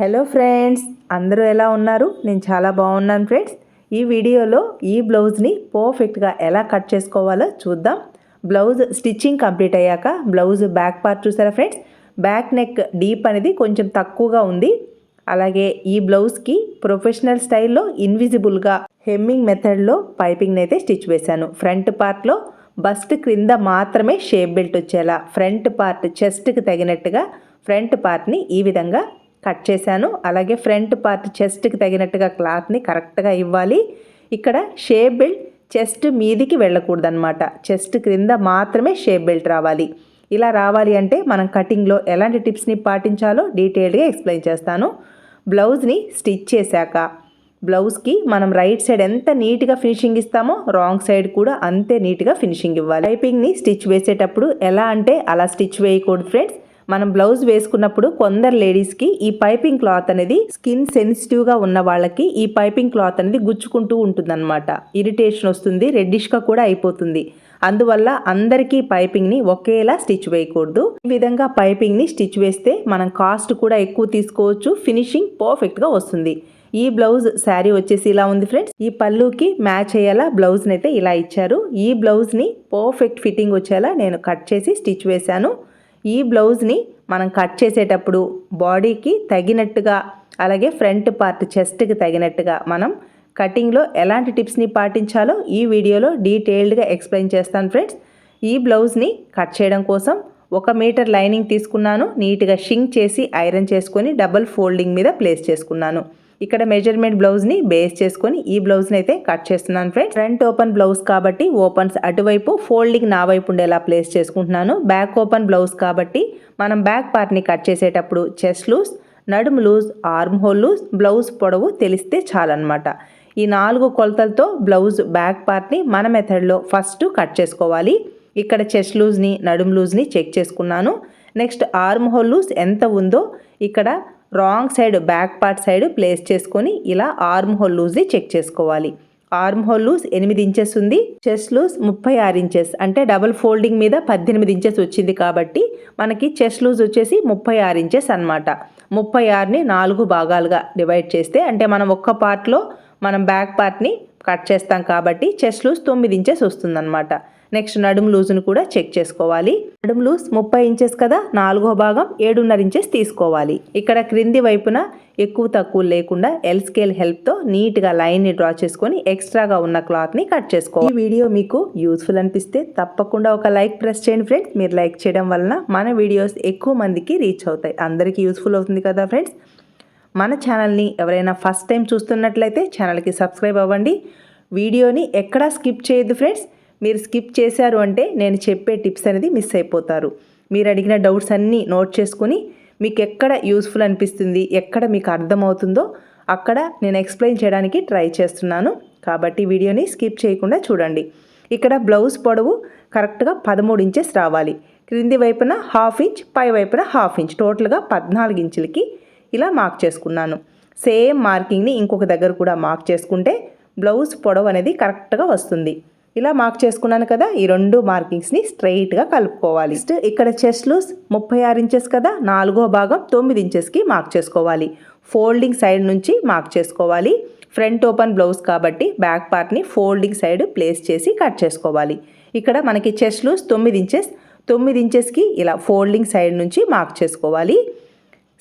Hello friends అందరూ ఎలా ఉన్నారు? నేను చాలా బాగున్నాను ఫ్రెండ్స్ ఈ వీడియోలో ఈ బ్లౌజ్ని పర్ఫెక్ట్గా ఎలా కట్ చేసుకోవాలో చూద్దాం. బ్లౌజ్ స్టిచ్చింగ్ కంప్లీట్ అయ్యాక బ్లౌజ్ బ్యాక్ పార్ట్ చూసారా ఫ్రెండ్స్ బ్యాక్ నెక్ డీప్ అనేది కొంచెం తక్కువగా ఉంది. అలాగే ఈ బ్లౌజ్కి ప్రొఫెషనల్ స్టైల్లో ఇన్విజిబుల్గా హెమ్మింగ్ మెథడ్లో పైపింగ్ని అయితే స్టిచ్ వేశాను. ఫ్రంట్ పార్ట్లో బస్ట్ క్రింద మాత్రమే షేప్ బెల్ట్ వచ్చేలా. ఫ్రంట్ పార్ట్ చెస్ట్కి తగినట్టుగా ఫ్రంట్ పార్ట్ని ఈ విధంగా కట్ చేశాను. అలాగే ఫ్రంట్ పార్ట్ చెస్ట్కి తగినట్టుగా క్లాత్ని కరెక్ట్గా ఇవ్వాలి. ఇక్కడ షేప్ బెల్ట్ చెస్ట్ మీదికి వెళ్ళకూడదు అనమాట చెస్ట్ క్రింద మాత్రమే షేప్ బెల్ట్ రావాలి. ఇలా రావాలి అంటే మనం కటింగ్లో ఎలాంటి టిప్స్ని పాటించాలో డీటెయిల్డ్గా ఎక్స్ప్లెయిన్ చేస్తాను. బ్లౌజ్ని స్టిచ్ చేశాక బ్లౌజ్కి మనం రైట్ సైడ్ ఎంత నీట్గా ఫినిషింగ్ ఇస్తామో రాంగ్ సైడ్ కూడా అంతే నీట్గా ఫినిషింగ్ ఇవ్వాలి. పైపింగ్ని స్టిచ్ వేసేటప్పుడు ఎలా అంటే అలా స్టిచ్ వేయకూడదు ఫ్రెండ్స్. మనం బ్లౌజ్ వేసుకున్నప్పుడు కొందరు లేడీస్కి ఈ పైపింగ్ క్లాత్ అనేది స్కిన్ సెన్సిటివ్గా ఉన్న వాళ్ళకి ఈ పైపింగ్ క్లాత్ అనేది గుచ్చుకుంటూ ఉంటుందన్నమాట. ఇరిటేషన్ వస్తుంది రెడ్డిష్గా కూడా అయిపోతుంది. అందువల్ల అందరికీ పైపింగ్ని ఒకేలా స్టిచ్ వేయకూడదు. ఈ విధంగా పైపింగ్ని స్టిచ్ వేస్తే మనం కాస్ట్ కూడా ఎక్కువ తీసుకోవచ్చు ఫినిషింగ్ పర్ఫెక్ట్గా వస్తుంది. ఈ బ్లౌజ్ శారీ వచ్చేసి ఇలా ఉంది ఫ్రెండ్స్. ఈ పళ్ళుకి మ్యాచ్ అయ్యేలా బ్లౌజ్ని అయితే ఇలా ఇచ్చారు. ఈ బ్లౌజ్ని పర్ఫెక్ట్ ఫిట్టింగ్ వచ్చేలా నేను కట్ చేసి స్టిచ్ వేశాను. ఈ బ్లౌజ్ని మనం కట్ చేసేటప్పుడు బాడీకి తగినట్టుగా అలాగే ఫ్రంట్ పార్ట్ చెస్ట్కి తగినట్టుగా మనం కటింగ్లో ఎలాంటి టిప్స్ని పాటించాలో ఈ వీడియోలో డీటెయిల్డ్గా ఎక్స్ప్లెయిన్ చేస్తాను ఫ్రెండ్స్. ఈ బ్లౌజ్ని కట్ చేయడం కోసం ఒక మీటర్ లైనింగ్ తీసుకున్నాను. నీట్గా షింక్ చేసి ఐరన్ చేసుకొని డబల్ ఫోల్డింగ్ మీద ప్లేస్ చేసుకున్నాను. ఇక్కడ మెజర్మెంట్ బ్లౌజ్ని బేస్ చేసుకొని ఈ బ్లౌజ్ని అయితే కట్ చేస్తున్నాను ఫ్రెండ్స్ ఫ్రంట్ ఓపెన్ బ్లౌజ్ కాబట్టి ఓపెన్స్ అటువైపు ఫోల్డింగ్ నా వైపు ఉండేలా ప్లేస్ చేసుకుంటున్నాను. బ్యాక్ ఓపెన్ బ్లౌజ్ కాబట్టి మనం బ్యాక్ పార్ట్ని కట్ చేసేటప్పుడు చెస్ట్ లూజ్ నడుము loose arm hole loose blouse పొడవు తెలిస్తే చాలన్నమాట. ఈ నాలుగు కొలతలతో బ్లౌజ్ బ్యాక్ పార్ట్ని మన మెథడ్లో ఫస్ట్ కట్ చేసుకోవాలి. ఇక్కడ చెస్ట్ లూజ్ని నడుము లూజ్ని చెక్ చేసుకున్నాను. నెక్స్ట్ ఆర్మ్ హోల్ లూజ్ ఎంత ఉందో ఇక్కడ wrong side back part side place చేసుకొని ఇలా ఆర్మ్ హోల్ లూజ్ని చెక్ చేసుకోవాలి. ఆర్మ్ హోల్ లూజ్ ఎనిమిది ఇంచెస్ ఉంది చెస్ట్ లూజ్ ముప్పై ఆరు ఇంచెస్. అంటే డబుల్ ఫోల్డింగ్ మీద పద్దెనిమిది ఇంచెస్ వచ్చింది కాబట్టి మనకి చెస్ట్ లూజ్ వచ్చేసి ముప్పై ఆరు ఇంచెస్ అనమాట ముప్పై ఆరుని నాలుగు భాగాలుగా డివైడ్ చేస్తే అంటే మనం ఒక్క పార్ట్లో మనం బ్యాక్ పార్ట్ని కట్ చేస్తాం కాబట్టి చెస్ట్ లూజ్ తొమ్మిది ఇంచెస్ వస్తుందన్నమాట. నెక్స్ట్ నడుము లూజ్ను కూడా చెక్ చేసుకోవాలి. నడుము లూజ్ ముప్పై ఇంచెస్ కదా నాలుగో భాగం ఏడున్నర ఇంచెస్ తీసుకోవాలి. ఇక్కడ క్రింది వైపున ఎక్కువ తక్కువ లేకుండా ఎల్ స్కేల్ హెల్ప్తో నీట్గా లైన్ని డ్రా చేసుకొని ఎక్స్ట్రాగా ఉన్న క్లాత్ని కట్ చేసుకోవాలి. ఈ వీడియో మీకు యూస్ఫుల్ అనిపిస్తే తప్పకుండా ఒక లైక్ ప్రెస్ చేయండి ఫ్రెండ్స్ మీరు లైక్ చేయడం వలన మన వీడియోస్ ఎక్కువ మందికి రీచ్ అవుతాయి. అందరికీ యూస్ఫుల్ అవుతుంది కదా ఫ్రెండ్స్ మన ఛానల్ని ఎవరైనా ఫస్ట్ టైం చూస్తున్నట్లయితే ఛానల్కి సబ్స్క్రైబ్ అవ్వండి. వీడియోని ఎక్కడా స్కిప్ చేయొద్దు ఫ్రెండ్స్ మీరు స్కిప్ చేశారు అంటే నేను చెప్పే టిప్స్ అనేది మిస్ అయిపోతారు. మీరు అడిగిన డౌట్స్ అన్నీ నోట్ చేసుకుని మీకు ఎక్కడ యూస్ఫుల్ అనిపిస్తుంది ఎక్కడ మీకు అర్థమవుతుందో అక్కడ నేను ఎక్స్ప్లెయిన్ చేయడానికి ట్రై చేస్తున్నాను. కాబట్టి వీడియోని స్కిప్ చేయకుండా చూడండి. ఇక్కడ బ్లౌజ్ పొడవు కరెక్ట్గా పదమూడు ఇంచెస్ రావాలి. క్రింది వైపున హాఫ్ ఇంచ్ పై వైపున హాఫ్ ఇంచ్ టోటల్గా పద్నాలుగు ఇంచులకి ఇలా మార్క్ చేసుకున్నాను. సేమ్ మార్కింగ్ని ఇంకొక దగ్గర కూడా మార్క్ చేసుకుంటే బ్లౌజ్ పొడవు అనేది కరెక్ట్గా వస్తుంది. ఇలా మార్క్ చేసుకున్నాను కదా ఈ రెండు మార్కింగ్స్ని స్ట్రైట్గా కలుపుకోవాలి. నెక్స్ట్ ఇక్కడ చెస్ట్ లూస్ ముప్పై ఆరు ఇంచెస్ కదా నాలుగో భాగం తొమ్మిది ఇంచెస్కి మార్క్ చేసుకోవాలి. ఫోల్డింగ్ సైడ్ నుంచి మార్క్ చేసుకోవాలి. ఫ్రంట్ ఓపెన్ బ్లౌజ్ కాబట్టి బ్యాక్ పార్ట్ని ఫోల్డింగ్ సైడ్ ప్లేస్ చేసి కట్ చేసుకోవాలి. ఇక్కడ మనకి చెస్ట్ లూస్ తొమ్మిది ఇంచెస్ తొమ్మిది ఇంచెస్కి ఇలా ఫోల్డింగ్ సైడ్ నుంచి మార్క్ చేసుకోవాలి.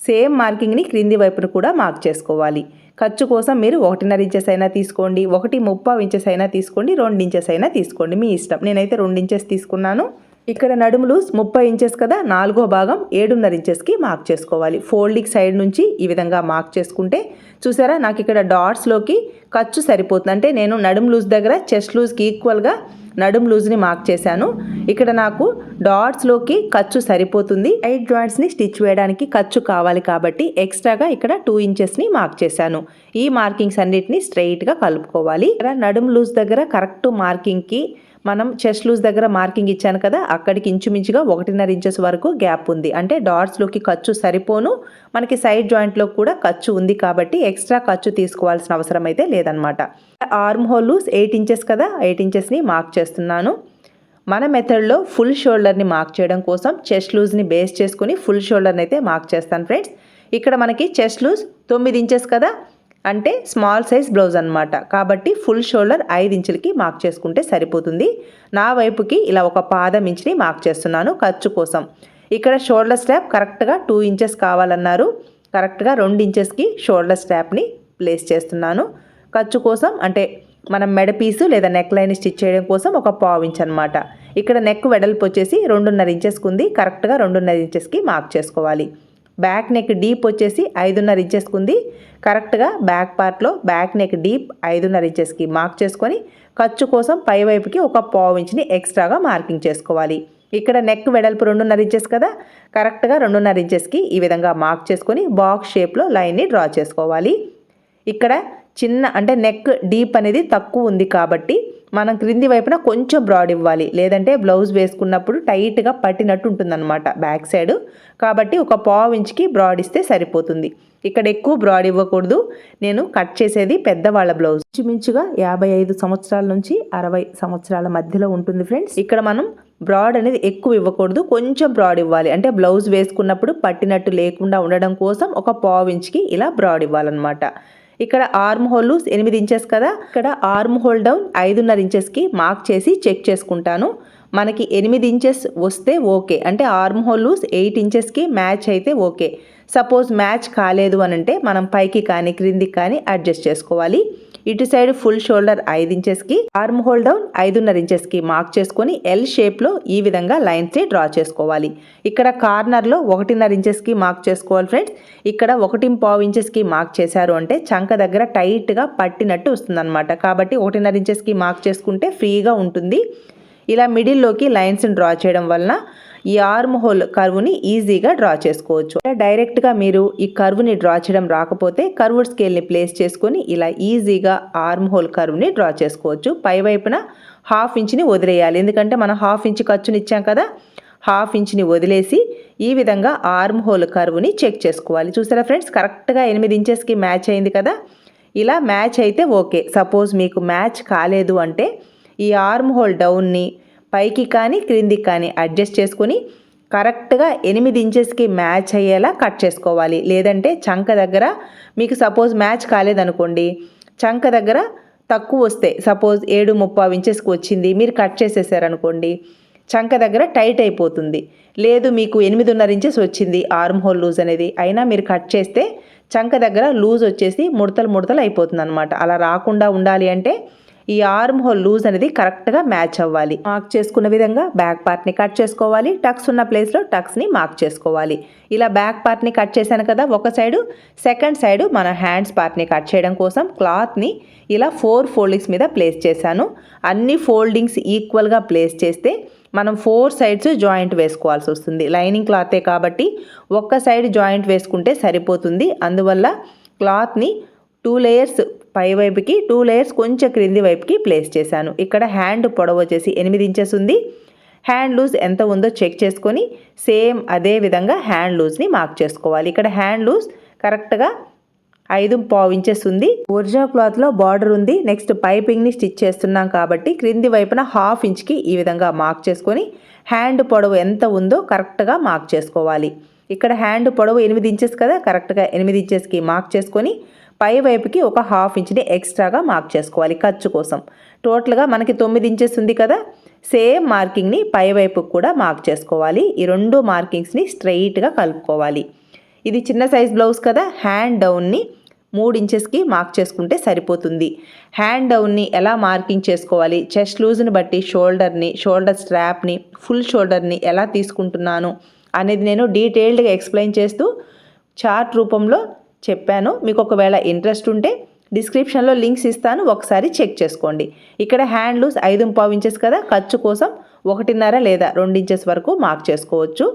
సేమ్ మార్కింగ్ని క్రింది వైపున కూడా మార్క్ చేసుకోవాలి. ఖర్చు కోసం మీరు ఒకటిన్నర ఇంచెస్ అయినా తీసుకోండి ఒకటి ముప్పై ఇంచెస్ అయినా తీసుకోండి రెండు ఇంచెస్ అయినా తీసుకోండి మీ ఇష్టం. నేనైతే రెండు ఇంచెస్ తీసుకున్నాను. ఇక్కడ నడుములు ముప్పై ఇంచెస్ కదా నాలుగో భాగం ఏడున్నర ఇంచెస్కి మార్క్ చేసుకోవాలి. ఫోల్డింగ్ సైడ్ నుంచి ఈ విధంగా మార్క్ చేసుకుంటే చూసారా నాకు ఇక్కడ డాట్స్లోకి ఖర్చు సరిపోతుంది. అంటే నేను నడుము లూజ్ దగ్గర చెస్ట్ లూజ్కి ఈక్వల్గా నడుము లూజ్ని మార్క్ చేశాను. ఇక్కడ నాకు డాట్స్లోకి ఖర్చు సరిపోతుంది. ఎయిట్ జాయింట్స్ని స్టిచ్ వేయడానికి ఖర్చు కావాలి కాబట్టి ఎక్స్ట్రాగా ఇక్కడ టూ ఇంచెస్ని మార్క్ చేశాను. ఈ మార్కింగ్స్ అన్నిటిని స్ట్రైట్గా కలుపుకోవాలి. ఇక్కడ నడుము లూజ్ దగ్గర కరెక్ట్ మార్కింగ్కి మనం చెస్ట్ లూజ్ దగ్గర మార్కింగ్ ఇచ్చాను కదా అక్కడికి ఇంచుమించుగా ఒకటిన్నర ఇంచెస్ వరకు గ్యాప్ ఉంది. అంటే డాట్స్లోకి ఖర్చు సరిపోను మనకి సైడ్ జాయింట్లో కూడా ఖర్చు ఉంది కాబట్టి ఎక్స్ట్రా ఖర్చు తీసుకోవాల్సిన అవసరం అయితే లేదనమాట arm hole loose eight inches కదా ఎయిట్ ఇంచెస్ని మార్క్ చేస్తున్నాను. మన మెథడ్లో ఫుల్ షోల్డర్ని మార్క్ చేయడం కోసం చెస్ట్ లూజ్ని బేస్ చేసుకుని ఫుల్ షోల్డర్ని అయితే మార్క్ చేస్తాను ఫ్రెండ్స్ ఇక్కడ మనకి చెస్ట్ లూజ్ తొమ్మిది ఇంచెస్ కదా అంటే స్మాల్ సైజ్ బ్లౌజ్ అనమాట కాబట్టి ఫుల్ షోల్డర్ ఐదు ఇంచులకి మార్క్ చేసుకుంటే సరిపోతుంది. నా వైపుకి ఇలా ఒక పాదం ఇంచుని మార్క్ చేస్తున్నాను ఖర్చు కోసం. ఇక్కడ షోల్డర్ స్ట్రాప్ కరెక్ట్గా టూ ఇంచెస్ కావాలన్నారు. కరెక్ట్గా రెండు ఇంచెస్కి షోల్డర్ స్ట్రాప్ని ప్లేస్ చేస్తున్నాను. ఖర్చు కోసం అంటే మనం మెడ పీసు లేదా నెక్ లైన్ స్టిచ్ చేయడం కోసం ఒక పావు ఇంచ్ అనమాట ఇక్కడ నెక్ వెడల్పు వచ్చేసి రెండున్నర ఇంచెస్కి ఉంది కరెక్ట్గా రెండున్నర ఇంచెస్కి మార్క్ చేసుకోవాలి. బ్యాక్ నెక్ డీప్ వచ్చేసి ఐదున్నర ఇంచెస్కి ఉంది కరెక్ట్గా బ్యాక్ పార్ట్లో బ్యాక్ నెక్ డీప్ ఐదున్నర ఇంచెస్కి మార్క్ చేసుకొని ఖర్చు కోసం పై వైపుకి ఒక పావు ఇంచ్ని ఎక్స్ట్రాగా మార్కింగ్ చేసుకోవాలి. ఇక్కడ నెక్ వెడల్పు రెండున్నర ఇంచెస్ కదా? కరెక్ట్గా రెండున్నర ఇంచెస్కి ఈ విధంగా మార్క్ చేసుకొని బాక్స్ షేప్లో లైన్ని డ్రా చేసుకోవాలి. ఇక్కడ చిన్న అంటే నెక్ డీప్ అనేది తక్కువ ఉంది కాబట్టి మనం క్రింది వైపున కొంచెం బ్రాడ్ ఇవ్వాలి. లేదంటే బ్లౌజ్ వేసుకున్నప్పుడు టైట్గా పట్టినట్టు ఉంటుందన్నమాట బ్యాక్ సైడ్ కాబట్టి ఒక పావు ఇంచ్కి బ్రాడ్ ఇస్తే సరిపోతుంది. ఇక్కడ ఎక్కువ బ్రాడ్ ఇవ్వకూడదు. నేను కట్ చేసేది పెద్దవాళ్ళ బ్లౌజ్ ఇంచుమించుగా యాభై ఐదు సంవత్సరాల నుంచి అరవై సంవత్సరాల మధ్యలో ఉంటుంది ఫ్రెండ్స్ ఇక్కడ మనం బ్రాడ్ అనేది ఎక్కువ ఇవ్వకూడదు. కొంచెం బ్రాడ్ ఇవ్వాలి. అంటే బ్లౌజ్ వేసుకున్నప్పుడు పట్టినట్టు లేకుండా ఉండడం కోసం ఒక పావు ఇంచ్కి ఇలా బ్రాడ్ ఇవ్వాలన్నమాట. ఇక్కడ ఆర్మ్ హోల్ ఎనిమిది ఇంచెస్ కదా. ఇక్కడ ఆర్మ్ హోల్ డౌన్ ఐదున్నర ఇంచెస్కి మార్క్ చేసి చెక్ చేసుకుంటాను. మనకి ఎనిమిది ఇంచెస్ వస్తే ఓకే. అంటే ఆర్మ్ హోల్ లూస్ ఎయిట్ ఇంచెస్కి మ్యాచ్ అయితే ఓకే. సపోజ్ మ్యాచ్ కాలేదు అని అంటే మనం పైకి కానీ క్రిందికి కానీ అడ్జస్ట్ చేసుకోవాలి. ఇటు సైడ్ ఫుల్ షోల్డర్ ఐదు ఇంచెస్కి ఆర్మ్ హోల్ డౌన్ ఐదున్నర ఇంచెస్కి మార్క్ చేసుకొని ఎల్ షేప్లో ఈ విధంగా లైన్స్ని డ్రా చేసుకోవాలి. ఇక్కడ కార్నర్లో ఒకటిన్నర ఇంచెస్కి మార్క్ చేసుకోవాలి ఫ్రెండ్స్. ఇక్కడ ఒకటి పావు ఇంచెస్కి మార్క్ చేశారు అంటే చంక దగ్గర టైట్గా పట్టినట్టు వస్తుందన్నమాట. కాబట్టి ఒకటిన్నర ఇంచెస్కి మార్క్ చేసుకుంటే ఫ్రీగా ఉంటుంది. ఇలా మిడిల్లోకి లైన్స్ని డ్రా చేయడం వలన ఈ ఆర్మ్ హోల్ కర్వ్ని ఈజీగా డ్రా చేసుకోవచ్చు. డైరెక్ట్గా మీరు ఈ కర్వ్ని డ్రా చేయడం రాకపోతే కర్వ్డ్ స్కేల్ని ప్లేస్ చేసుకొని ఇలా ఈజీగా ఆర్మ్ హోల్ కర్వ్ని డ్రా చేసుకోవచ్చు. పై వైపున హాఫ్ ఇంచ్ని వదిలేయాలి. ఎందుకంటే మనం హాఫ్ ఇంచ్ ఖర్చుని ఇచ్చాం కదా హాఫ్ ఇంచ్ని వదిలేసి ఈ విధంగా ఆర్మ్ హోల్ కర్వ్ని చెక్ చేసుకోవాలి. చూసారా ఫ్రెండ్స్? కరెక్ట్గా ఎనిమిది ఇంచెస్కి మ్యాచ్ అయింది కదా? ఇలా మ్యాచ్ అయితే ఓకే. సపోజ్ మీకు మ్యాచ్ కాలేదు అంటే ఈ ఆర్మ్ హోల్ డౌన్ని పైకి కానీ క్రిందికి కానీ అడ్జస్ట్ చేసుకొని కరెక్ట్గా ఎనిమిది ఇంచెస్కి మ్యాచ్ అయ్యేలా కట్ చేసుకోవాలి. లేదంటే చంక దగ్గర మీకు సపోజ్ మ్యాచ్ కాలేదనుకోండి చంక దగ్గర తక్కువ వస్తే సపోజ్ ఏడు ముప్పై ఇంచెస్కి వచ్చింది మీరు కట్ చేసేసారనుకోండి చంక దగ్గర టైట్ అయిపోతుంది. లేదు మీకు ఎనిమిదిన్నర ఇంచెస్ వచ్చింది ఆర్మ్ హోల్ లూజ్ అనేది అయినా మీరు కట్ చేస్తే చంక దగ్గర లూజ్ వచ్చేసి ముడతలు ముడతలు అయిపోతుంది అనమాట అలా రాకుండా ఉండాలి అంటే ఈ ఆర్మ్ హోల్ లూజ్ అనేది కరెక్ట్గా మ్యాచ్ అవ్వాలి. మార్క్ చేసుకున్న విధంగా బ్యాక్ పార్ట్ని కట్ చేసుకోవాలి. టక్స్ ఉన్న ప్లేస్లో టక్స్ని మార్క్ చేసుకోవాలి. ఇలా బ్యాక్ పార్ట్ని కట్ చేశాను కదా ఒక సైడు సెకండ్ సైడు మన హ్యాండ్స్ పార్ట్ని కట్ చేయడం కోసం క్లాత్ని ఇలా ఫోర్ ఫోల్డింగ్స్ మీద ప్లేస్ చేశాను. అన్ని ఫోల్డింగ్స్ ఈక్వల్గా ప్లేస్ చేస్తే మనం ఫోర్ సైడ్స్ జాయింట్ వేసుకోవాల్సి వస్తుంది. లైనింగ్ క్లాతే కాబట్టి ఒక్క సైడ్ జాయింట్ వేసుకుంటే సరిపోతుంది. అందువల్ల క్లాత్ని టూ లేయర్స్ పై వైపుకి టూ లేయర్స్ కొంచెం క్రింది వైపుకి ప్లేస్ చేశాను. ఇక్కడ హ్యాండ్ పొడవు వచ్చేసి ఎనిమిది ఇంచెస్ ఉంది. హ్యాండ్ లూజ్ ఎంత ఉందో చెక్ చేసుకొని సేమ్ అదే విధంగా హ్యాండ్ లూజ్ని మార్క్ చేసుకోవాలి. ఇక్కడ హ్యాండ్ లూజ్ కరెక్ట్గా ఐదు పావు ఇంచెస్ ఉంది. ఒరిజినల్ క్లాత్లో బార్డర్ ఉంది. నెక్స్ట్ పైపింగ్ని స్టిచ్ చేస్తున్నాం కాబట్టి క్రింది వైపున హాఫ్ ఇంచ్కి ఈ విధంగా మార్క్ చేసుకొని హ్యాండ్ పొడవు ఎంత ఉందో కరెక్ట్గా మార్క్ చేసుకోవాలి. ఇక్కడ హ్యాండ్ పొడవు ఎనిమిది ఇంచెస్ కదా కరెక్ట్గా ఎనిమిది ఇంచెస్కి మార్క్ చేసుకొని పై వైపుకి ఒక హాఫ్ ఇంచ్ని ఎక్స్ట్రాగా మార్క్ చేసుకోవాలి ఖర్చు కోసం. టోటల్గా మనకి తొమ్మిది ఇంచెస్ ఉంది కదా? సేమ్ మార్కింగ్ని పై వైపుకి కూడా మార్క్ చేసుకోవాలి. ఈ రెండు మార్కింగ్స్ని స్ట్రైట్గా కలుపుకోవాలి. ఇది చిన్న సైజ్ బ్లౌజ్ కదా? హ్యాండ్ డౌన్ని మూడు ఇంచెస్కి మార్క్ చేసుకుంటే సరిపోతుంది. హ్యాండ్ డౌన్ని ఎలా మార్కింగ్ చేసుకోవాలి? చెస్ట్ లూజ్ని బట్టి షోల్డర్ని షోల్డర్ స్ట్రాప్ని ఫుల్ షోల్డర్ని ఎలా తీసుకుంటున్నాను అనేది నేను డీటెయిల్డ్గా ఎక్స్ప్లెయిన్ చేస్తూ చార్ట్ రూపంలో చెప్పాను. మీకు ఒకవేళ ఇంట్రెస్ట్ ఉంటే డిస్క్రిప్షన్లో లింక్స్ ఇస్తాను. ఒకసారి చెక్ చేసుకోండి. ఇక్కడ హ్యాండ్ లూస్ ఐదు పావు ఇంచెస్ కదా? ఖర్చు కోసం ఒకటిన్నర లేదా రెండు ఇంచెస్ వరకు మార్క్ చేసుకోవచ్చు.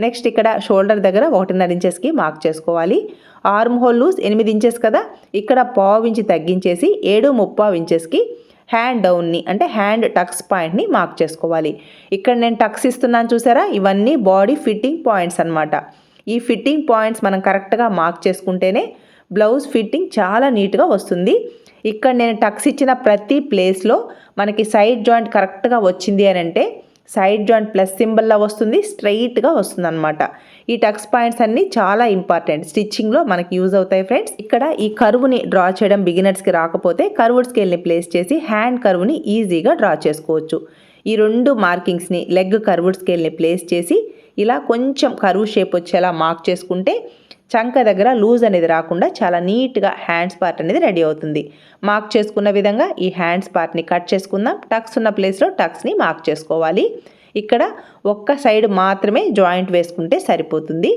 నెక్స్ట్ ఇక్కడ షోల్డర్ దగ్గర ఒకటిన్నర ఇంచెస్కి మార్క్ చేసుకోవాలి. ఆర్మ్ హోల్ లూజ్ ఎనిమిది ఇంచెస్ కదా? ఇక్కడ పావు ఇంచి తగ్గించేసి ఏడు ముప్పావు ఇంచెస్కి హ్యాండ్ డౌన్ని అంటే హ్యాండ్ టక్స్ పాయింట్ని మార్క్ చేసుకోవాలి. ఇక్కడ నేను టక్స్ ఇస్తున్నాను చూసారా? ఇవన్నీ బాడీ ఫిట్టింగ్ పాయింట్స్ అనమాట ఈ ఫిట్టింగ్ పాయింట్స్ మనం కరెక్ట్గా మార్క్ చేసుకుంటేనే బ్లౌజ్ ఫిట్టింగ్ చాలా నీట్గా వస్తుంది. ఇక్కడ నేను టక్స్ ఇచ్చిన ప్రతి ప్లేస్లో మనకి సైడ్ జాయింట్ కరెక్ట్గా వచ్చింది అని అంటే సైడ్ జాయింట్ ప్లస్ సింబల్లా వస్తుంది స్ట్రైట్గా వస్తుంది అనమాట ఈ టక్స్ పాయింట్స్ అన్నీ చాలా ఇంపార్టెంట్. స్టిచ్చింగ్లో మనకి యూజ్ అవుతాయి ఫ్రెండ్స్. ఇక్కడ ఈ కరువుని డ్రా చేయడం బిగినర్స్కి రాకపోతే కర్వ్డ్ స్కేల్ని ప్లేస్ చేసి హ్యాండ్ కరువుని ఈజీగా డ్రా చేసుకోవచ్చు. ఈ రెండు మార్కింగ్స్ని లెగ్ కర్వ్డ్ స్కేల్ని ప్లేస్ చేసి ఇలా కొంచెం కరువు షేప్ వచ్చేలా మార్క్ చేసుకుంటే చంక దగ్గర లూజ్ అనేది రాకుండా చాలా నీట్గా హ్యాండ్స్ పార్ట్ అనేది రెడీ అవుతుంది. మార్క్ చేసుకున్న విధంగా ఈ హ్యాండ్స్ పార్ట్ని కట్ చేసుకుందాం. టక్స్ ఉన్న ప్లేస్లో టక్స్ని మార్క్ చేసుకోవాలి. ఇక్కడ ఒక్క సైడ్ మాత్రమే జాయింట్ వేసుకుంటే సరిపోతుంది.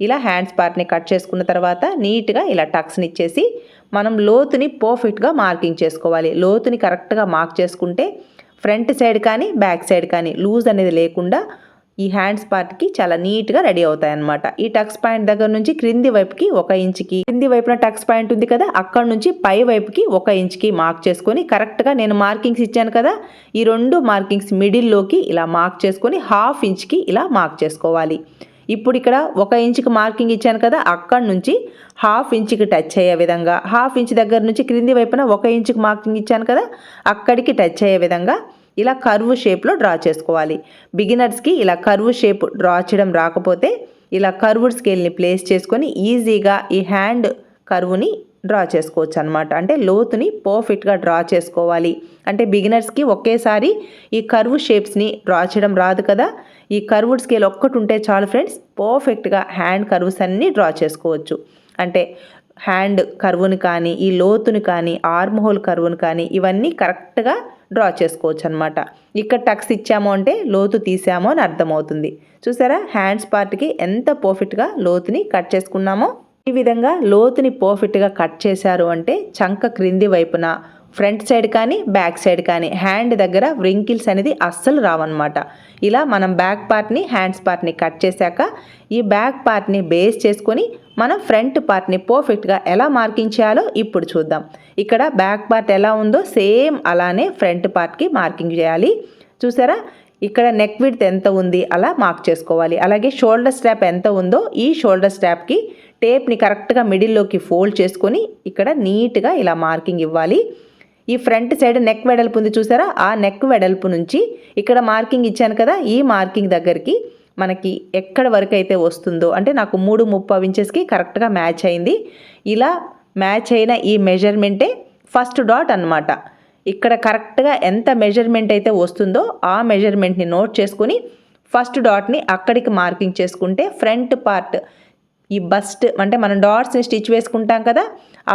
ఇలా హ్యాండ్స్ పార్ట్ని కట్ చేసుకున్న తర్వాత నీట్గా ఇలా టక్స్ని ఇచ్చేసి మనం లోతుని పర్ఫెక్ట్గా మార్కింగ్ చేసుకోవాలి. లోతుని కరెక్ట్గా మార్క్ చేసుకుంటే ఫ్రంట్ సైడ్ కానీ బ్యాక్ సైడ్ కానీ లూజ్ అనేది లేకుండా ఈ హ్యాండ్స్ పార్ట్కి చాలా నీట్గా రెడీ అవుతాయి అనమాట ఈ టక్స్ పాయింట్ దగ్గర నుంచి క్రింది వైపుకి ఒక ఇంచుకి క్రింది వైపున టక్స్ పాయింట్ ఉంది కదా అక్కడ నుంచి పై వైపుకి ఒక ఇంచుకి మార్క్ చేసుకొని కరెక్ట్గా నేను మార్కింగ్స్ ఇచ్చాను కదా ఈ రెండు మార్కింగ్స్ మిడిల్లోకి ఇలా మార్క్ చేసుకొని హాఫ్ ఇంచ్కి ఇలా మార్క్ చేసుకోవాలి. ఇప్పుడు ఇక్కడ ఒక ఇంచుకి మార్కింగ్ ఇచ్చాను కదా అక్కడ నుంచి హాఫ్ ఇంచుకి టచ్ అయ్యే విధంగా. హాఫ్ ఇంచ్ దగ్గర నుంచి క్రింది వైపున ఒక ఇంచుకి మార్కింగ్ ఇచ్చాను కదా అక్కడికి టచ్ అయ్యే విధంగా ఇలా కర్వ్ షేప్లో డ్రా చేసుకోవాలి. బిగినర్స్కి ఇలా కర్వ్ షేప్ డ్రా చేయడం రాకపోతే ఇలా కర్వ్డ్ స్కేల్ని ప్లేస్ చేసుకొని ఈజీగా ఈ హ్యాండ్ కర్వ్ని డ్రా చేసుకోవచ్చు అనమాట అంటే లోతుని పర్ఫెక్ట్గా డ్రా చేసుకోవాలి. అంటే బిగినర్స్కి ఒకేసారి ఈ కర్వ్ షేప్స్ని డ్రా చేయడం రాదు కదా ఈ కర్వ్డ్ స్కేల్ ఒక్కటి ఉంటే చాలు ఫ్రెండ్స్ పర్ఫెక్ట్గా హ్యాండ్ కర్వ్స్ అన్నీ డ్రా చేసుకోవచ్చు. అంటే హ్యాండ్ కర్వ్ని కానీ ఈ లోతుని కానీ ఆర్మ్ హోల్ కర్వ్ని కానీ ఇవన్నీ కరెక్ట్గా డ్రా చేసుకోవచ్చు అనమాట ఇక్కడ టక్స్ ఇచ్చాము అంటే లోతు తీసామో అని అర్థమవుతుంది. చూసారా? హ్యాండ్స్ పార్ట్కి ఎంత పర్ఫెక్ట్గా లోతుని కట్ చేసుకున్నామో ఈ విధంగా లోతుని పర్ఫెక్ట్గా కట్ చేశారు అంటే చంక క్రింది వైపున ఫ్రంట్ సైడ్ కానీ బ్యాక్ సైడ్ కానీ హ్యాండ్ దగ్గర వ్రింకిల్స్ అనేది అస్సలు రావన్నమాట. ఇలా మనం బ్యాక్ పార్ట్ని హ్యాండ్స్ పార్ట్ని కట్ చేశాక ఈ బ్యాక్ పార్ట్ని బేస్ చేసుకొని మనం ఫ్రంట్ పార్ట్ని పర్ఫెక్ట్గా ఎలా మార్కింగ్ చేయాలో ఇప్పుడు చూద్దాం. ఇక్కడ బ్యాక్ పార్ట్ ఎలా ఉందో సేమ్ అలానే ఫ్రంట్ పార్ట్కి మార్కింగ్ చేయాలి. చూసారా? ఇక్కడ నెక్ విడ్త్ ఎంత ఉంది అలా మార్క్ చేసుకోవాలి. అలాగే షోల్డర్ స్ట్రాప్ ఎంత ఉందో ఈ షోల్డర్ స్ట్రాప్కి టేప్ని కరెక్ట్గా మిడిల్లోకి ఫోల్డ్ చేసుకొని ఇక్కడ నీట్గా ఇలా మార్కింగ్ ఇవ్వాలి. ఈ ఫ్రంట్ సైడ్ నెక్ వెడల్పు ఉంది చూసారా? ఆ నెక్ వెడల్పు నుంచి ఇక్కడ మార్కింగ్ ఇచ్చాను కదా ఈ మార్కింగ్ దగ్గరికి మనకి ఎక్కడ వరకు అయితే వస్తుందో అంటే నాకు మూడు ముప్పై ఇంచెస్కి కరెక్ట్గా మ్యాచ్ అయింది. ఇలా మ్యాచ్ అయిన ఈ మెజర్మెంటే ఫస్ట్ డాట్ అనమాట ఇక్కడ కరెక్ట్గా ఎంత మెజర్మెంట్ అయితే వస్తుందో ఆ మెజర్మెంట్ని నోట్ చేసుకుని ఫస్ట్ డాట్ని అక్కడికి మార్కింగ్ చేసుకుంటే ఫ్రంట్ పార్ట్ ఈ బస్ట్ అంటే మనం డాట్స్ని స్టిచ్ వేసుకుంటాం కదా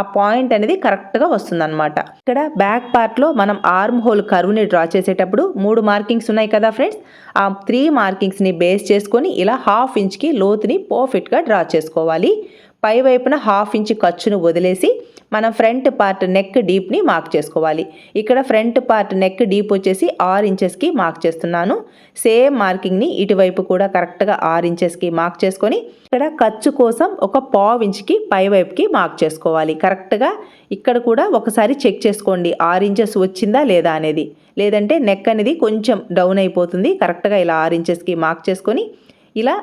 ఆ పాయింట్ అనేది కరెక్ట్గా వస్తుందన్నమాట. ఇక్కడ బ్యాక్ పార్ట్లో మనం ఆర్మ్ హోల్ కరువుని డ్రా చేసేటప్పుడు మూడు మార్కింగ్స్ ఉన్నాయి కదా ఫ్రెండ్స్? ఆ త్రీ మార్కింగ్స్ని బేస్ చేసుకొని ఇలా హాఫ్ ఇంచ్కి లోతుని పర్ఫెక్ట్గా డ్రా చేసుకోవాలి. పై వైపున హాఫ్ ఇంచ్ ఖర్చును వదిలేసి మనం ఫ్రంట్ పార్ట్ నెక్ డీప్ని మార్క్ చేసుకోవాలి. ఇక్కడ ఫ్రంట్ పార్ట్ నెక్ డీప్ వచ్చేసి ఆరు ఇంచెస్కి మార్క్ చేస్తున్నాను. సేమ్ మార్కింగ్ని ఇటువైపు కూడా కరెక్ట్గా ఆరు ఇంచెస్కి మార్క్ చేసుకొని ఇక్కడ ఖర్చు కోసం ఒక పావు ఇంచ్కి పై వైపుకి మార్క్ చేసుకోవాలి. కరెక్ట్గా ఇక్కడ కూడా ఒకసారి చెక్ చేసుకోండి. ఆరు ఇంచెస్ వచ్చిందా లేదా అనేది. లేదంటే నెక్ అనేది కొంచెం డౌన్ అయిపోతుంది. కరెక్ట్గా ఇలా ఆరు ఇంచెస్కి మార్క్ చేసుకొని ఇలా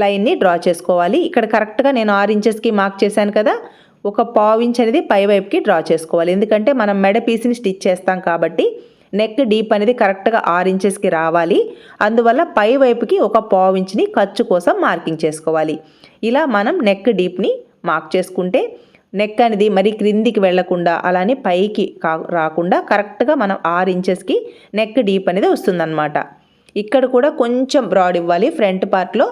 లైన్ని డ్రా చేసుకోవాలి. ఇక్కడ కరెక్ట్గా నేను ఆరు ఇంచెస్కి మార్క్ చేశాను కదా. ఒక పావు ఇంచ్ అనేది పై వైపుకి డ్రా చేసుకోవాలి. ఎందుకంటే మనం మెడ పీస్ని స్టిచ్ చేస్తాం కాబట్టి నెక్ డీప్ అనేది కరెక్ట్గా ఆరు ఇంచెస్కి రావాలి. అందువల్ల పై వైపుకి ఒక పావు ఇంచ్ని ఖర్చు కోసం మార్కింగ్ చేసుకోవాలి. ఇలా మనం నెక్ డీప్ని మార్క్ చేసుకుంటే నెక్ అనేది మరి క్రిందికి వెళ్ళకుండా అలానే పైకి కా రాకుండా కరెక్ట్గా మనం ఆరు ఇంచెస్కి నెక్ డీప్ అనేది వస్తుందన్నమాట. ఇక్కడ కూడా కొంచెం బ్రాడ్ ఇవ్వాలి. ఫ్రంట్ పార్ట్లో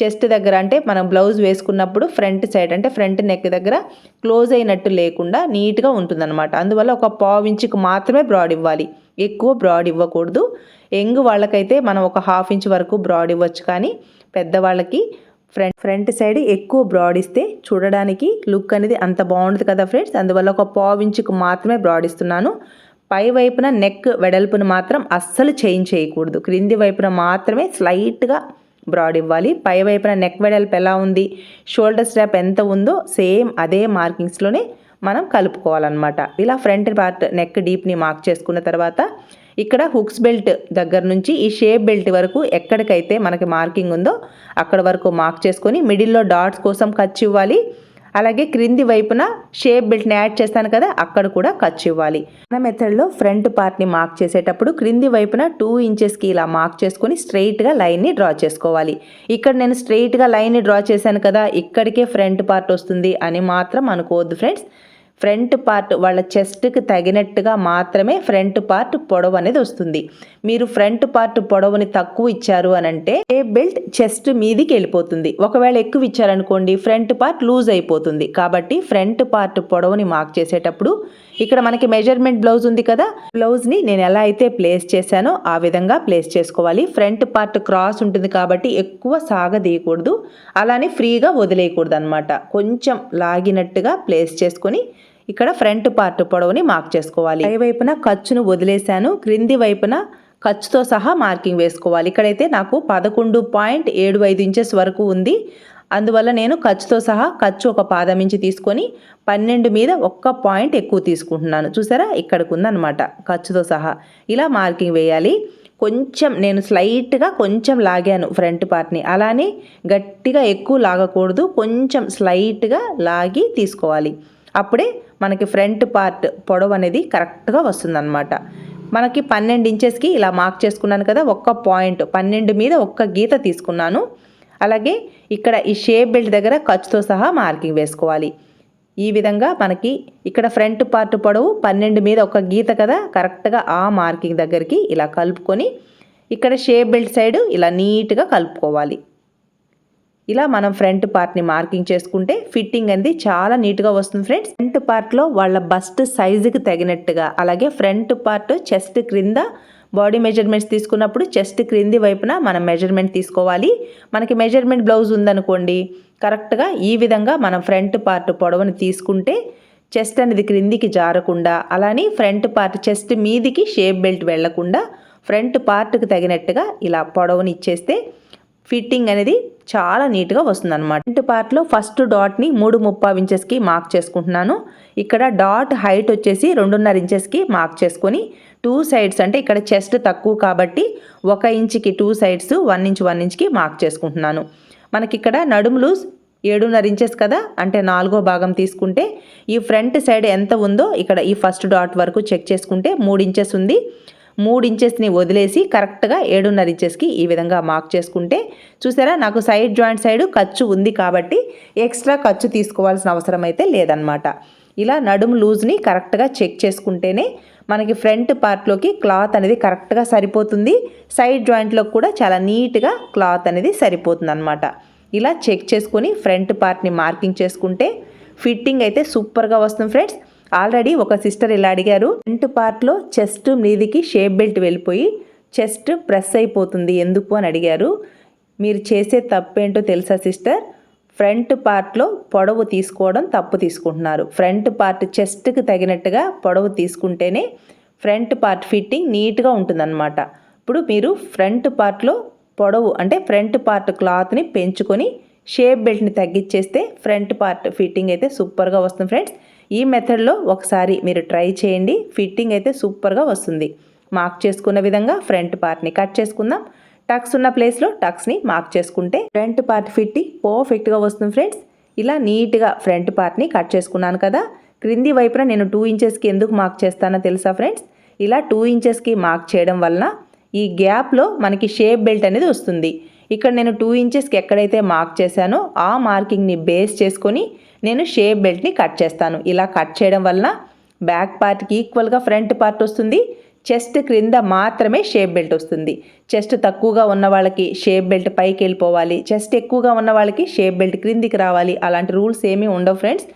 చెస్ట్ దగ్గర అంటే మనం బ్లౌజ్ వేసుకున్నప్పుడు ఫ్రంట్ సైడ్ అంటే ఫ్రంట్ నెక్ దగ్గర క్లోజ్ అయినట్టు లేకుండా నీట్గా ఉంటుందన్నమాట. అందువల్ల ఒక పావు ఇంచుకు మాత్రమే బ్రాడ్ ఇవ్వాలి. ఎక్కువ బ్రాడ్ ఇవ్వకూడదు. యంగ్ వాళ్ళకైతే మనం ఒక హాఫ్ ఇంచ్ వరకు బ్రాడ్ ఇవ్వచ్చు కానీ పెద్దవాళ్ళకి ఫ్రంట్ ఫ్రంట్ సైడ్ ఎక్కువ బ్రాడ్ ఇస్తే చూడడానికి లుక్ అనేది అంత బాగుంటుంది కదా ఫ్రెండ్స్ అందువల్ల ఒక పావు ఇంచుకు మాత్రమే బ్రాడ్ ఇస్తున్నాను. పై వైపున నెక్ వెడల్పును మాత్రం అస్సలు చేంజ్ చేయకూడదు. క్రింది వైపున మాత్రమే స్లైట్గా బ్రాడ్ ఇవ్వాలి. పై వైపున నెక్ వెడల్పు ఎలా ఉంది? షోల్డర్ స్ట్రాప్ ఎంత ఉందో సేమ్ అదే మార్కింగ్స్లోనే మనం కలుపుకోవాలన్నమాట. ఇలా ఫ్రంట్ పార్ట్ నెక్ డీప్ని మార్క్ చేసుకున్న తర్వాత ఇక్కడ హుక్స్ బెల్ట్ దగ్గర నుంచి ఈ షేప్ బెల్ట్ వరకు ఎక్కడికైతే మనకి మార్కింగ్ ఉందో అక్కడ వరకు మార్క్ చేసుకొని మిడిల్లో డాట్స్ కోసం ఖర్చు ఇవ్వాలి. అలాగే క్రింది వైపున షేప్ బెల్ట్ని యాడ్ చేస్తాను కదా అక్కడ కూడా ఖర్చు ఇవ్వాలి. మన మెథడ్లో ఫ్రంట్ పార్ట్ని మార్క్ చేసేటప్పుడు క్రింది వైపున టూ ఇంచెస్కి ఇలా మార్క్ చేసుకొని స్ట్రైట్గా లైన్ని డ్రా చేసుకోవాలి. ఇక్కడ నేను స్ట్రైట్గా లైన్ని డ్రా చేశాను కదా ఇక్కడికే ఫ్రంట్ పార్ట్ వస్తుంది అని మాత్రం అనుకోవద్దు ఫ్రెండ్స్. ఫ్రంట్ పార్ట్ వాళ్ళ చెస్ట్కి తగినట్టుగా మాత్రమే ఫ్రంట్ పార్ట్ పొడవు అనేది వస్తుంది. మీరు ఫ్రంట్ పార్ట్ పొడవుని తక్కువ ఇచ్చారు అని అంటే ఏ బెల్ట్ చెస్ట్ మీదికి వెళ్ళిపోతుంది. ఒకవేళ ఎక్కువ ఇచ్చారనుకోండి ఫ్రంట్ పార్ట్ లూజ్ అయిపోతుంది. కాబట్టి ఫ్రంట్ పార్ట్ పొడవుని మార్క్ చేసేటప్పుడు ఇక్కడ మనకి మెజర్మెంట్ బ్లౌజ్ ఉంది కదా బ్లౌజ్ని నేను ఎలా అయితే ప్లేస్ చేశానో ఆ విధంగా ప్లేస్ చేసుకోవాలి. ఫ్రంట్ పార్ట్ క్రాస్ ఉంటుంది కాబట్టి ఎక్కువ సాగదీయకూడదు. అలానే ఫ్రీగా వదిలేయకూడదు అనమాట కొంచెం లాగినట్టుగా ప్లేస్ చేసుకొని ఇక్కడ ఫ్రంట్ పార్ట్ పొడవుని మార్క్ చేసుకోవాలి. పై వైపున ఖర్చును వదిలేశాను క్రింది వైపున ఖర్చుతో సహా మార్కింగ్ వేసుకోవాలి. ఇక్కడైతే నాకు పదకొండు పాయింట్ ఏడు ఐదు ఇంచెస్ వరకు ఉంది. అందువల్ల నేను ఖర్చుతో సహా ఖర్చు ఒక పాదం ఇంచి తీసుకొని పన్నెండు మీద ఒక్క పాయింట్ ఎక్కువ తీసుకుంటున్నాను. చూసారా? ఇక్కడికి ఉందన్నమాట ఖర్చుతో సహా. ఇలా మార్కింగ్ వేయాలి. కొంచెం నేను స్లైట్గా కొంచెం లాగాను ఫ్రంట్ పార్ట్ని. అలానే గట్టిగా ఎక్కువ లాగకూడదు. కొంచెం స్లైట్గా లాగి తీసుకోవాలి. అప్పుడే మనకి ఫ్రంట్ పార్ట్ పొడవు అనేది కరెక్ట్గా వస్తుందన్నమాట. మనకి పన్నెండు ఇంచెస్కి ఇలా మార్క్ చేసుకున్నాను కదా ఒక్క పాయింట్ పన్నెండు మీద ఒక్క గీత తీసుకున్నాను. అలాగే ఇక్కడ ఈ షేప్ బెల్ట్ దగ్గర ఖర్చుతో సహా మార్కింగ్ వేసుకోవాలి. ఈ విధంగా మనకి ఇక్కడ ఫ్రంట్ పార్ట్ పొడవు పన్నెండు మీద ఒక గీత కదా కరెక్ట్గా ఆ మార్కింగ్ దగ్గరికి ఇలా కలుపుకొని ఇక్కడ షేప్ బెల్ట్ సైడ్ ఇలా నీట్గా కలుపుకోవాలి. ఇలా మనం ఫ్రంట్ పార్ట్ని మార్కింగ్ చేసుకుంటే ఫిట్టింగ్ అనేది చాలా నీట్గా వస్తుంది ఫ్రెండ్స్. ఫ్రంట్ పార్ట్లో వాళ్ళ బస్ట్ సైజుకి తగినట్టుగా అలాగే ఫ్రంట్ పార్ట్ చెస్ట్ క్రింద బాడీ మెజర్మెంట్స్ తీసుకున్నప్పుడు చెస్ట్ క్రింది వైపున మనం మెజర్మెంట్ తీసుకోవాలి. మనకి మెజర్మెంట్ బ్లౌజ్ ఉందనుకోండి కరెక్ట్గా ఈ విధంగా మనం ఫ్రంట్ పార్ట్ పొడవుని తీసుకుంటే చెస్ట్ అనేది క్రిందికి జారకుండా అలానే ఫ్రంట్ పార్ట్ చెస్ట్ మీదికి షేప్ బెల్ట్ వెళ్ళకుండా ఫ్రంట్ పార్ట్కి తగినట్టుగా ఇలా పొడవుని ఇచ్చేస్తే ఫిట్టింగ్ అనేది చాలా నీట్గా వస్తుంది అనమాట ఫ్రంట్ పార్ట్లో ఫస్ట్ డాట్ని మూడు ముప్పై ఇంచెస్కి మార్క్ చేసుకుంటున్నాను. ఇక్కడ డాట్ హైట్ వచ్చేసి రెండున్నర ఇంచెస్కి మార్క్ చేసుకొని టూ సైడ్స్ అంటే ఇక్కడ చెస్ట్ తక్కువ కాబట్టి ఒక ఇంచుకి two sides one inch one ఇంచ్కి mark చేసుకుంటున్నాను. మనకి ఇక్కడ నడుములు ఏడున్నర ఇంచెస్ కదా అంటే నాలుగో భాగం తీసుకుంటే ఈ ఫ్రంట్ సైడ్ ఎంత ఉందో ఇక్కడ ఈ ఫస్ట్ డాట్ వరకు చెక్ చేసుకుంటే మూడు ఇంచెస్ ఉంది. మూడు ఇంచెస్ని వదిలేసి కరెక్ట్గా ఏడున్నర ఇంచెస్కి ఈ విధంగా మార్క్ చేసుకుంటే చూసారా? నాకు సైడ్ జాయింట్ సైడ్ ఖర్చు ఉంది కాబట్టి ఎక్స్ట్రా ఖర్చు తీసుకోవాల్సిన అవసరం అయితే లేదనమాట ఇలా నడుము లూజ్ని కరెక్ట్గా చెక్ చేసుకుంటేనే మనకి ఫ్రంట్ పార్ట్లోకి క్లాత్ అనేది కరెక్ట్గా సరిపోతుంది. సైడ్ జాయింట్లో కూడా చాలా నీట్గా క్లాత్ అనేది సరిపోతుంది అనమాట ఇలా చెక్ చేసుకొని ఫ్రంట్ పార్ట్ని మార్కింగ్ చేసుకుంటే ఫిట్టింగ్ అయితే సూపర్గా వస్తుంది ఫ్రెండ్స్ ఆల్రెడీ ఒక సిస్టర్ ఇలా అడిగారు ఫ్రంట్ పార్ట్లో చెస్ట్ మీదికి షేప్ బెల్ట్ వెళ్ళిపోయి చెస్ట్ ప్రెస్ అయిపోతుంది ఎందుకు? అని అడిగారు. మీరు చేసే తప్పేంటో తెలుసా సిస్టర్? ఫ్రంట్ పార్ట్లో పొడవు తీసుకోవడం తప్పు తీసుకుంటున్నారు. ఫ్రంట్ పార్ట్ చెస్ట్కి తగినట్టుగా పొడవు తీసుకుంటేనే ఫ్రంట్ పార్ట్ ఫిట్టింగ్ నీట్గా ఉంటుందన్నమాట. ఇప్పుడు మీరు ఫ్రంట్ పార్ట్లో పొడవు అంటే ఫ్రంట్ పార్ట్ క్లాత్ని పెంచుకొని షేప్ బెల్ట్ని తగ్గించేస్తే ఫ్రంట్ పార్ట్ ఫిట్టింగ్ అయితే సూపర్గా వస్తుంది ఫ్రెండ్స్. ఈ మెథడ్లో ఒకసారి మీరు ట్రై చేయండి. ఫిట్టింగ్ అయితే సూపర్గా వస్తుంది. మార్క్ చేసుకున్న విధంగా ఫ్రంట్ పార్ట్ని కట్ చేసుకుందాం. టక్స్ ఉన్న ప్లేస్లో టక్స్ని మార్క్ చేసుకుంటే ఫ్రంట్ పార్ట్ ఫిట్టింగ్ పర్ఫెక్ట్గా వస్తుంది ఫ్రెండ్స్. ఇలా నీట్గా ఫ్రంట్ పార్ట్ని కట్ చేసుకున్నాను కదా. క్రింది వైపున నేను టూ ఇంచెస్కి ఎందుకు మార్క్ చేస్తానో తెలుసా ఫ్రెండ్స్? ఇలా టూ ఇంచెస్కి మార్క్ చేయడం వలన ఈ గ్యాప్లో మనకి షేప్ బెల్ట్ అనేది వస్తుంది. ఇక్కడ నేను టూ ఇంచెస్కి ఎక్కడైతే మార్క్ చేశానో ఆ మార్కింగ్ని బేస్ చేసుకొని నేను షేప్ బెల్ట్ని కట్ చేస్తాను. ఇలా కట్ చేయడం వలన బ్యాక్ పార్ట్కి ఈక్వల్గా ఫ్రంట్ పార్ట్ వస్తుంది. చెస్ట్ క్రింద మాత్రమే షేప్ బెల్ట్ వస్తుంది. చెస్ట్ తక్కువగా ఉన్న వాళ్ళకి షేప్ బెల్ట్ పైకి వెళ్ళిపోవాలి. చెస్ట్ ఎక్కువగా ఉన్న వాళ్ళకి షేప్ బెల్ట్ క్రిందికి రావాలి. అలాంటి రూల్స్ ఏమీ ఉండవు ఫ్రెండ్స్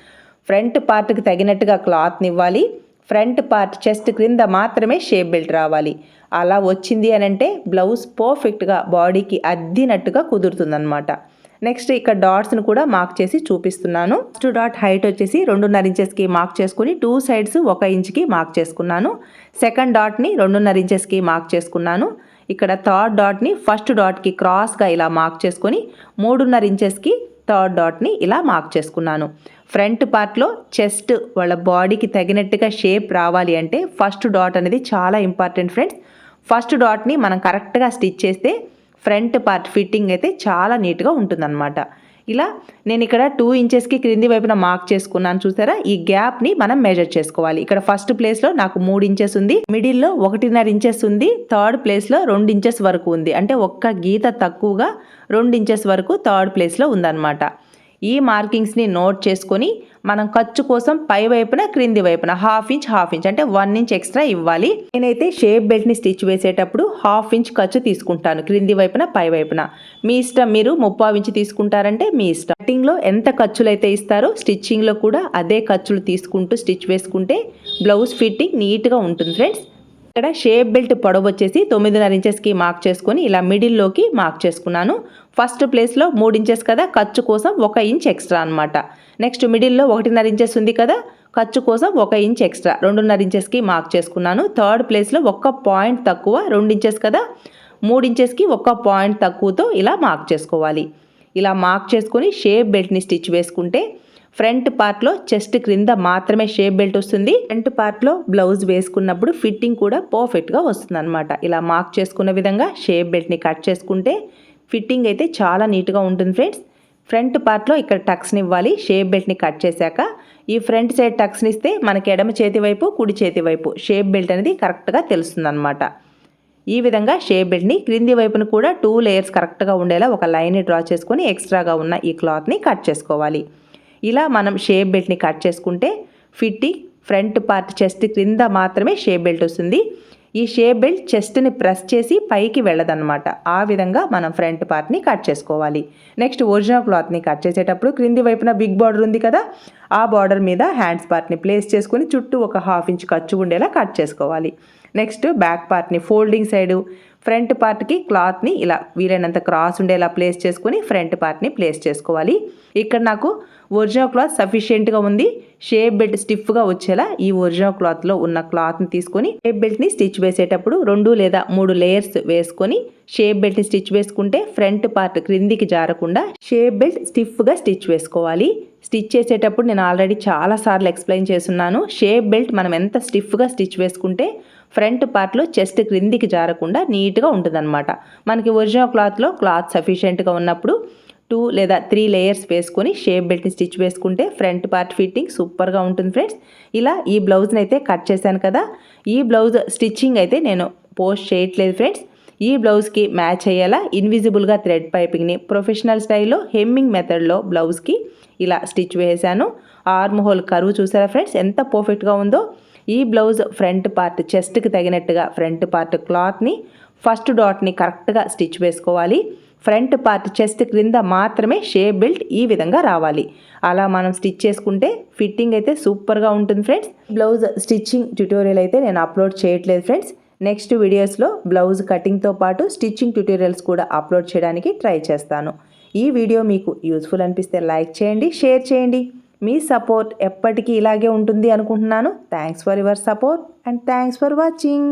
ఫ్రంట్ పార్ట్కి తగినట్టుగా క్లాత్ని ఇవ్వాలి. ఫ్రంట్ పార్ట్ చెస్ట్ క్రింద మాత్రమే షేప్ బెల్ట్ రావాలి. అలా వచ్చింది అని అంటే బ్లౌజ్ పర్ఫెక్ట్గా బాడీకి అద్దినట్టుగా కుదురుతుందనమాట నెక్స్ట్ ఇక్కడ డాట్స్ని కూడా మార్క్ చేసి చూపిస్తున్నాను. ఫస్ట్ డాట్ హైట్ వచ్చేసి రెండున్నర ఇంచెస్కి మార్క్ చేసుకుని టూ సైడ్స్ ఒక ఇంచ్కి మార్క్ చేసుకున్నాను. సెకండ్ డాట్ని రెండున్నర ఇంచెస్కి మార్క్ చేసుకున్నాను. ఇక్కడ థర్డ్ డాట్ని ఫస్ట్ డాట్కి క్రాస్గా ఇలా మార్క్ చేసుకొని మూడున్నర ఇంచెస్కి థర్డ్ డాట్ని ఇలా మార్క్ చేసుకున్నాను. ఫ్రంట్ పార్ట్లో చెస్ట్ వాళ్ళ బాడీకి తగినట్టుగా షేప్ రావాలి అంటే ఫస్ట్ డాట్ అనేది చాలా ఇంపార్టెంట్ ఫ్రెండ్స్. ఫస్ట్ డాట్ని మనం కరెక్ట్గా స్టిచ్ చేస్తే ఫ్రంట్ పార్ట్ ఫిట్టింగ్ అయితే చాలా నీట్గా ఉంటుందన్నమాట. ఇలా నేను ఇక్కడ టూ ఇంచెస్కి క్రింది వైపున మార్క్ చేసుకున్నాను చూసారా? ఈ గ్యాప్ని మనం మెజర్ చేసుకోవాలి. ఇక్కడ ఫస్ట్ ప్లేస్లో నాకు మూడు ఇంచెస్ ఉంది. మిడిల్లో ఒకటిన్నర ఇంచెస్ ఉంది. థర్డ్ ప్లేస్లో రెండు ఇంచెస్ వరకు ఉంది. అంటే ఒక్క గీత తక్కువగా రెండు ఇంచెస్ వరకు థర్డ్ ప్లేస్లో ఉందన్నమాట. ఈ మార్కింగ్స్ని నోట్ చేసుకొని మనం ఖర్చు కోసం పై వైపున క్రింది వైపున హాఫ్ ఇంచ్ హాఫ్ ఇంచ్ అంటే వన్ ఇంచ్ ఎక్స్ట్రా ఇవ్వాలి. నేనైతే షేప్ బెల్ట్ని స్టిచ్ వేసేటప్పుడు హాఫ్ ఇంచ్ ఖర్చు తీసుకుంటాను క్రింది వైపున పై వైపున. మీ ఇష్టం మీరు ముప్పావు ఇంచ్ తీసుకుంటారంటే మీ ఇష్టం. కటింగ్లో ఎంత ఖర్చులు అయితే ఇస్తారో స్టిచ్చింగ్లో కూడా అదే ఖర్చులు తీసుకుంటూ స్టిచ్ వేసుకుంటే బ్లౌజ్ ఫిట్టింగ్ నీట్గా ఉంటుంది ఫ్రెండ్స్. ఇక్కడ షేప్ బెల్ట్ పొడవు వచ్చేసి తొమ్మిదిన్నర ఇంచెస్కి మార్క్ చేసుకొని ఇలా మిడిల్లోకి మార్క్ చేసుకున్నాను. ఫస్ట్ ప్లేస్లో మూడు ఇంచెస్ కదా ఖర్చు కోసం ఒక ఇంచ్ ఎక్స్ట్రా అనమాట నెక్స్ట్ మిడిల్లో ఒకటిన్నర ఇంచెస్ ఉంది కదా ఖర్చు కోసం ఒక ఇంచ్ ఎక్స్ట్రా రెండున్నర ఇంచెస్కి మార్క్ చేసుకున్నాను. థర్డ్ ప్లేస్లో ఒక్క పాయింట్ తక్కువ రెండు ఇంచెస్ కదా మూడు ఇంచెస్కి ఒక్క పాయింట్ తక్కువతో ఇలా మార్క్ చేసుకోవాలి. ఇలా మార్క్ చేసుకొని షేప్ బెల్ట్ని స్టిచ్ వేసుకుంటే ఫ్రంట్ పార్ట్లో చెస్ట్ క్రింద మాత్రమే షేప్ బెల్ట్ వస్తుంది. ఫ్రంట్ పార్ట్లో బ్లౌజ్ వేసుకున్నప్పుడు ఫిట్టింగ్ కూడా పర్ఫెక్ట్గా వస్తుంది అనమాట ఇలా మార్క్ చేసుకున్న విధంగా షేప్ బెల్ట్ని కట్ చేసుకుంటే ఫిట్టింగ్ అయితే చాలా నీట్గా ఉంటుంది ఫ్రెండ్స్. ఫ్రంట్ పార్ట్లో ఇక్కడ టక్స్ని ఇవ్వాలి. షేప్ బెల్ట్ని కట్ చేశాక ఈ ఫ్రంట్ సైడ్ టక్స్ని ఇస్తే మనకి ఎడమ చేతి వైపు కుడి చేతి వైపు షేప్ బెల్ట్ అనేది కరెక్ట్గా తెలుస్తుంది అనమాట ఈ విధంగా షేప్ బెల్ట్ని క్రింది వైపున కూడా టూ లేయర్స్ కరెక్ట్గా ఉండేలా ఒక లైన్ని డ్రా చేసుకొని ఎక్స్ట్రాగా ఉన్న ఈ క్లాత్ని కట్ చేసుకోవాలి. ఇలా మనం షేప్ బెల్ట్ని కట్ చేసుకుంటే ఫిట్టింగ్ ఫ్రంట్ పార్ట్ చెస్ట్ క్రింద మాత్రమే షేప్ బెల్ట్ వస్తుంది. ఈ షేప్ బెల్ట్ చెస్ట్ని ప్రెస్ చేసి పైకి వెళ్ళదన్నమాట. ఆ విధంగా మనం ఫ్రంట్ పార్ట్ని కట్ చేసుకోవాలి. నెక్స్ట్ ఒరిజినల్ క్లాత్ని కట్ చేసేటప్పుడు క్రింది వైపున బిగ్ బార్డర్ ఉంది కదా ఆ బార్డర్ మీద హ్యాండ్స్ పార్ట్ని ప్లేస్ చేసుకుని చుట్టూ ఒక హాఫ్ ఇంచ్ ఖర్చు ఉండేలా కట్ చేసుకోవాలి. నెక్స్ట్ బ్యాక్ పార్ట్ని ఫోల్డింగ్ సైడు ఫ్రంట్ పార్ట్కి క్లాత్ని ఇలా వీలైనంత క్రాస్ ఉండేలా ప్లేస్ చేసుకుని ఫ్రంట్ పార్ట్ని ప్లేస్ చేసుకోవాలి. ఇక్కడ నాకు ఒరిజినల్ క్లాత్ సఫిషియెంట్గా ఉంది. షేప్ బెల్ట్ స్టిఫ్గా వచ్చేలా ఈ ఒరిజినల్ క్లాత్లో ఉన్న క్లాత్ని తీసుకొని షేప్ బెల్ట్ని స్టిచ్ వేసేటప్పుడు రెండు లేదా మూడు లేయర్స్ వేసుకొని షేప్ బెల్ట్ని స్టిచ్ వేసుకుంటే ఫ్రంట్ పార్ట్ క్రిందికి జారకుండా షేప్ బెల్ట్ స్టిఫ్గా స్టిచ్ వేసుకోవాలి. స్టిచ్ చేసేటప్పుడు నేను ఆల్రెడీ చాలాసార్లు ఎక్స్ప్లెయిన్ చేస్తున్నాను. షేప్ బెల్ట్ మనం ఎంత స్టిఫ్గా స్టిచ్ వేసుకుంటే ఫ్రంట్ పార్ట్లో చెస్ట్ క్రిందికి జారకుండా నీట్గా ఉంటుందన్నమాట. మనకి ఒరిజినల్ క్లాత్లో క్లాత్ సఫిషియెంట్గా ఉన్నప్పుడు టూ లేదా త్రీ లేయర్స్ వేసుకొని షేప్ బెల్ట్ని స్టిచ్ వేసుకుంటే ఫ్రంట్ పార్ట్ ఫిట్టింగ్ సూపర్గా ఉంటుంది ఫ్రెండ్స్. ఇలా ఈ బ్లౌజ్ని అయితే కట్ చేశాను కదా ఈ బ్లౌజ్ స్టిచ్చింగ్ అయితే నేను పోస్ట్ చేయట్లేదు ఫ్రెండ్స్. ఈ బ్లౌజ్కి మ్యాచ్ అయ్యేలా ఇన్విజిబుల్గా థ్రెడ్ పైపింగ్ని ప్రొఫెషనల్ స్టైల్లో హెమ్మింగ్ మెథడ్లో బ్లౌజ్కి ఇలా స్టిచ్ వేసాను ఆర్మ్ హోల్ కరువు చూసారా ఫ్రెండ్స్ ఎంత పర్ఫెక్ట్గా ఉందో. ఈ బ్లౌజ్ ఫ్రంట్ పార్ట్ చెస్ట్కి తగినట్టుగా ఫ్రంట్ పార్ట్ క్లాత్ని ఫస్ట్ డాట్ని కరెక్ట్గా స్టిచ్ వేసుకోవాలి. ఫ్రంట్ పార్ట్ చెస్ట్ క్రింద మాత్రమే షేప్ బెల్ట్ ఈ విధంగా రావాలి. అలా మనం స్టిచ్ చేసుకుంటే ఫిట్టింగ్ అయితే సూపర్గా ఉంటుంది ఫ్రెండ్స్. బ్లౌజ్ స్టిచ్చింగ్ ట్యూటోరియల్ అయితే నేను అప్లోడ్ చేయట్లేదు ఫ్రెండ్స్. నెక్స్ట్ వీడియోస్లో బ్లౌజ్ కటింగ్తో పాటు స్టిచ్చింగ్ ట్యూటోరియల్స్ కూడా అప్లోడ్ చేయడానికి ట్రై చేస్తాను. ఈ వీడియో మీకు యూస్ఫుల్ అనిపిస్తే లైక్ చేయండి షేర్ చేయండి. మీ సపోర్ట్ ఎప్పటికీ ఇలాగే ఉంటుంది అనుకుంటున్నాను. Thanks for your support and thanks for watching.